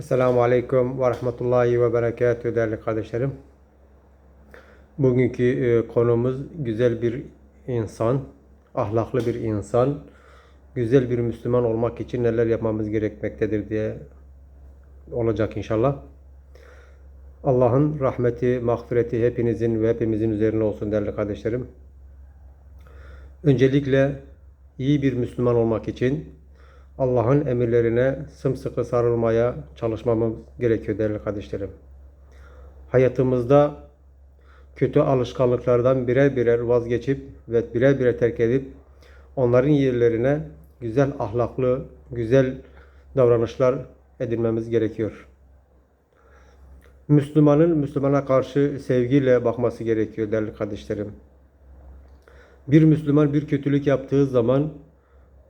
Esselamu Aleyküm ve Rahmetullahi ve Berekatühü değerli kardeşlerim. Bugünkü e, konumuz güzel bir insan, ahlaklı bir insan, güzel bir Müslüman olmak için neler yapmamız gerekmektedir diye olacak inşallah. Allah'ın rahmeti, mağfireti hepinizin ve hepimizin üzerine olsun değerli kardeşlerim. Öncelikle iyi bir Müslüman olmak için Allah'ın emirlerine sımsıkı sarılmaya çalışmamız gerekiyor değerli kardeşlerim. Hayatımızda kötü alışkanlıklardan birer birer vazgeçip ve birer birer terk edip onların yerlerine güzel ahlaklı, güzel davranışlar edinmemiz gerekiyor. Müslümanın Müslümana karşı sevgiyle bakması gerekiyor değerli kardeşlerim. Bir Müslüman bir kötülük yaptığı zaman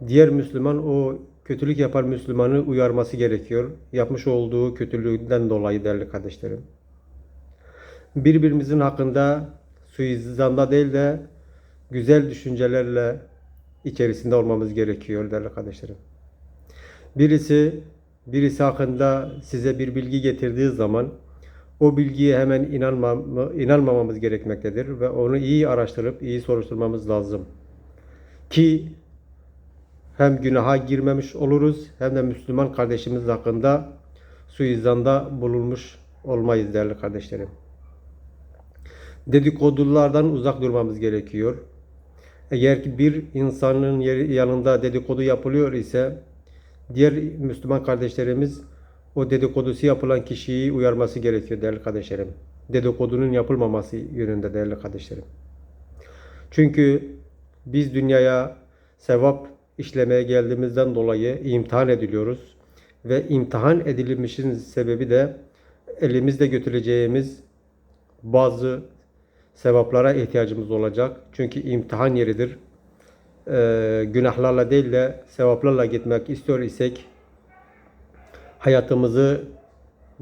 diğer Müslüman o kötülük yapan Müslümanı uyarması gerekiyor. Yapmış olduğu kötülüğünden dolayı değerli kardeşlerim. Birbirimizin hakkında suizanda değil de güzel düşüncelerle içerisinde olmamız gerekiyor değerli kardeşlerim. Birisi birisi hakkında size bir bilgi getirdiği zaman o bilgiye hemen inanmam, inanmamamız gerekmektedir ve onu iyi araştırıp iyi soruşturmamız lazım. Ki hem günaha girmemiş oluruz hem de Müslüman kardeşimiz hakkında suizanda bulunmuş olmayız değerli kardeşlerim. Dedikodulardan uzak durmamız gerekiyor. Eğer ki bir insanın yanında dedikodu yapılıyor ise diğer Müslüman kardeşlerimiz o dedikodusu yapılan kişiyi uyarması gerekiyor değerli kardeşlerim. Dedikodunun yapılmaması yönünde değerli kardeşlerim. Çünkü biz dünyaya sevap işlemeye geldiğimizden dolayı imtihan ediliyoruz. Ve imtihan edilmişin sebebi de elimizde götüreceğimiz bazı sevaplara ihtiyacımız olacak. Çünkü imtihan yeridir. Ee, günahlarla değil de sevaplarla gitmek istiyor isek hayatımızı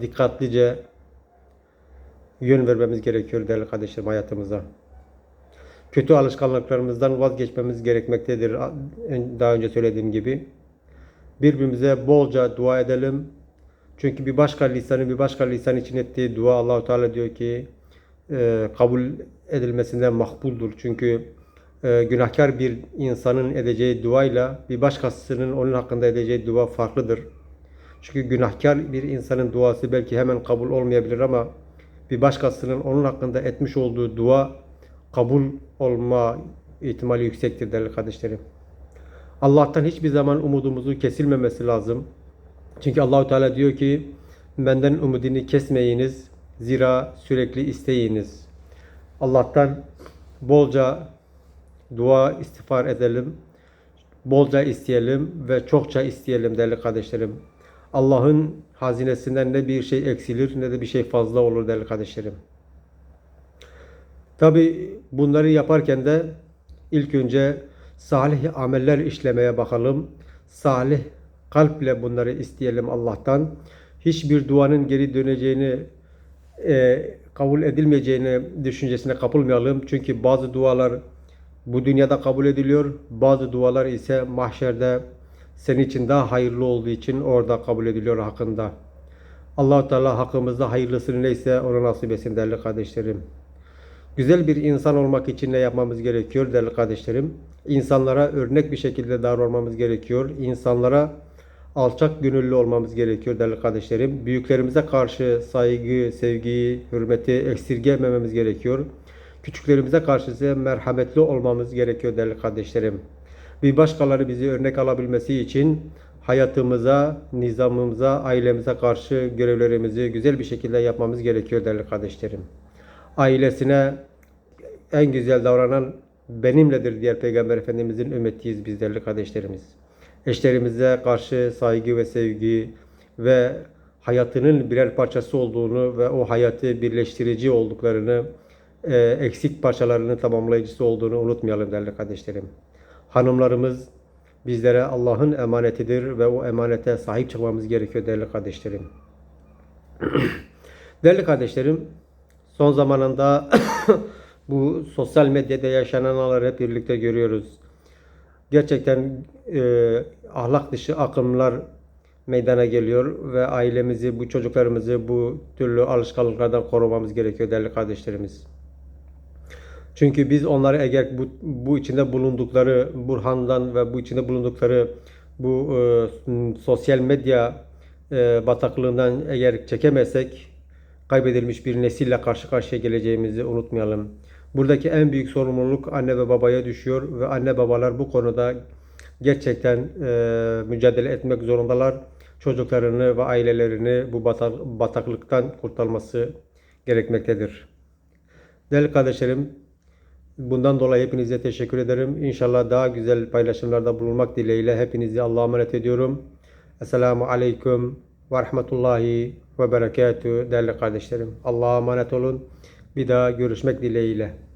dikkatlice yön vermemiz gerekiyor değerli kardeşlerim hayatımıza. Kötü alışkanlıklarımızdan vazgeçmemiz gerekmektedir. Daha önce söylediğim gibi. Birbirimize bolca dua edelim. Çünkü bir başka lisanın bir başka lisan için ettiği dua Allahu Teala diyor ki e, kabul edilmesinden makbuldur. Çünkü e, günahkar bir insanın edeceği duayla bir başkasının onun hakkında edeceği dua farklıdır. Çünkü günahkar bir insanın duası belki hemen kabul olmayabilir ama bir başkasının onun hakkında etmiş olduğu dua kabul olma ihtimali yüksektir değerli kardeşlerim. Allah'tan hiçbir zaman umudumuzu kesilmemesi lazım. Çünkü Allahu Teala diyor ki benden umudunu kesmeyiniz zira sürekli isteyiniz. Allah'tan bolca dua istiğfar edelim. Bolca isteyelim ve çokça isteyelim değerli kardeşlerim. Allah'ın hazinesinden ne bir şey eksilir ne de bir şey fazla olur değerli kardeşlerim. Tabi bunları yaparken de ilk önce salih ameller işlemeye bakalım. Salih kalple bunları isteyelim Allah'tan. Hiçbir duanın geri döneceğini e, kabul edilmeyeceğini düşüncesine kapılmayalım. Çünkü bazı dualar bu dünyada kabul ediliyor. Bazı dualar ise mahşerde senin için daha hayırlı olduğu için orada kabul ediliyor hakkında. allah Teala hakkımızda hayırlısını neyse onu nasip etsin değerli kardeşlerim. Güzel bir insan olmak için ne yapmamız gerekiyor değerli kardeşlerim? İnsanlara örnek bir şekilde davranmamız gerekiyor. İnsanlara alçak gönüllü olmamız gerekiyor değerli kardeşlerim. Büyüklerimize karşı saygı, sevgi, hürmeti eksirgemememiz gerekiyor. Küçüklerimize karşı ise merhametli olmamız gerekiyor değerli kardeşlerim. Bir başkaları bizi örnek alabilmesi için hayatımıza, nizamımıza, ailemize karşı görevlerimizi güzel bir şekilde yapmamız gerekiyor değerli kardeşlerim. Ailesine en güzel davranan benimledir diğer Peygamber Efendimizin ümmetiyiz biz değerli kardeşlerimiz. Eşlerimize karşı saygı ve sevgi ve hayatının birer parçası olduğunu ve o hayatı birleştirici olduklarını, e, eksik parçalarını tamamlayıcısı olduğunu unutmayalım değerli kardeşlerim. Hanımlarımız bizlere Allah'ın emanetidir ve o emanete sahip çıkmamız gerekiyor değerli kardeşlerim. değerli kardeşlerim, son zamanında bu sosyal medyada yaşananları hep birlikte görüyoruz. Gerçekten e, ahlak dışı akımlar meydana geliyor ve ailemizi, bu çocuklarımızı bu türlü alışkanlıklardan korumamız gerekiyor değerli kardeşlerimiz. Çünkü biz onları eğer bu, bu içinde bulundukları Burhan'dan ve bu içinde bulundukları bu e, sosyal medya e, bataklığından eğer çekemezsek kaybedilmiş bir nesille karşı karşıya geleceğimizi unutmayalım. Buradaki en büyük sorumluluk anne ve babaya düşüyor ve anne babalar bu konuda gerçekten e, mücadele etmek zorundalar. Çocuklarını ve ailelerini bu batak, bataklıktan kurtarması gerekmektedir. Değerli kardeşlerim, bundan dolayı hepinize teşekkür ederim. İnşallah daha güzel paylaşımlarda bulunmak dileğiyle hepinizi Allah'a emanet ediyorum. Esselamu Aleyküm ve Rahmetullahi ve Berekatü değerli kardeşlerim. Allah'a emanet olun. Bir daha görüşmek dileğiyle.